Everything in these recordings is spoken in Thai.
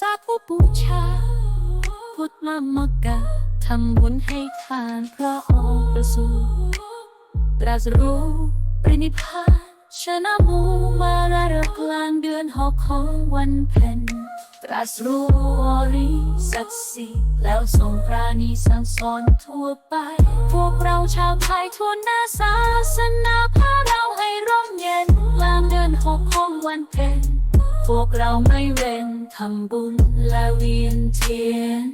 สาผู้บูชา พุทธมามกะทำบุญให้ทานพระองค์ประสูติตรัสรู้ปรินิพพานชนะมูมาระเรกลางเดือนหกของวันเพ็ญตรัสรู้อริสัตสีแล้วทรงปราณีสั่งสอนทั่วไป พวกเราชาวไทยทั่วหน้าศาสนาพาเราให้ร่มเย็นกลางเดือนหกของวันเพ็ญ พวกเราไม่เว้นทำบุญและเวียนเทียน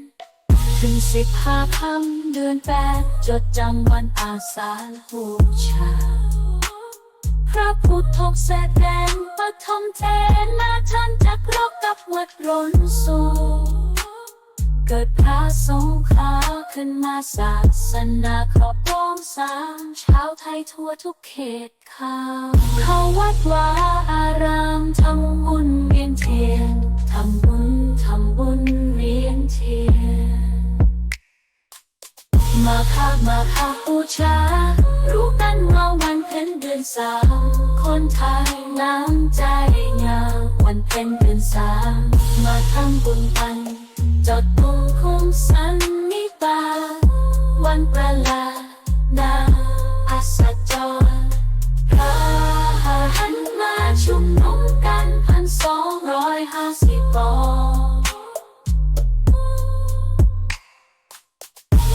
ถึงสิบห้าคำเดือนแปดจดจำวันอาสาฬหูชา พระพุทธกแสดงปฐมเทนาท่านจักรบกับวัดรนสูเกิดพระสงฆ์ขาขึ้นมาศาสนาครอบครองสามชาวไทยทั่วทุกเขตขาเขาวัดวาอา ทำบุญเวียนเทียนทำบุญทำบุญเวียนเทียนมาค่ะมาค่ะบูชารู้กันว่าวันเพ็ญเดือนสามคนไทยน้ำใจงามวันเพ็ญเดือนสามมาทำบุญกันจดม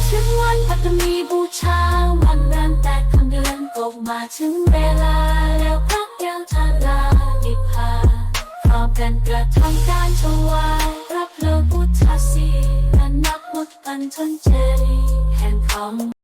ถึงวันปัตมีบูชาวันแรมแปดคำเดือนก็มาถึงเวลาแล้วพระยังทารานิพานพร้อมกันกระทำการถวายรับเพลิงพุทธศีลและนับมุดปันทนเจดีแห่งคำ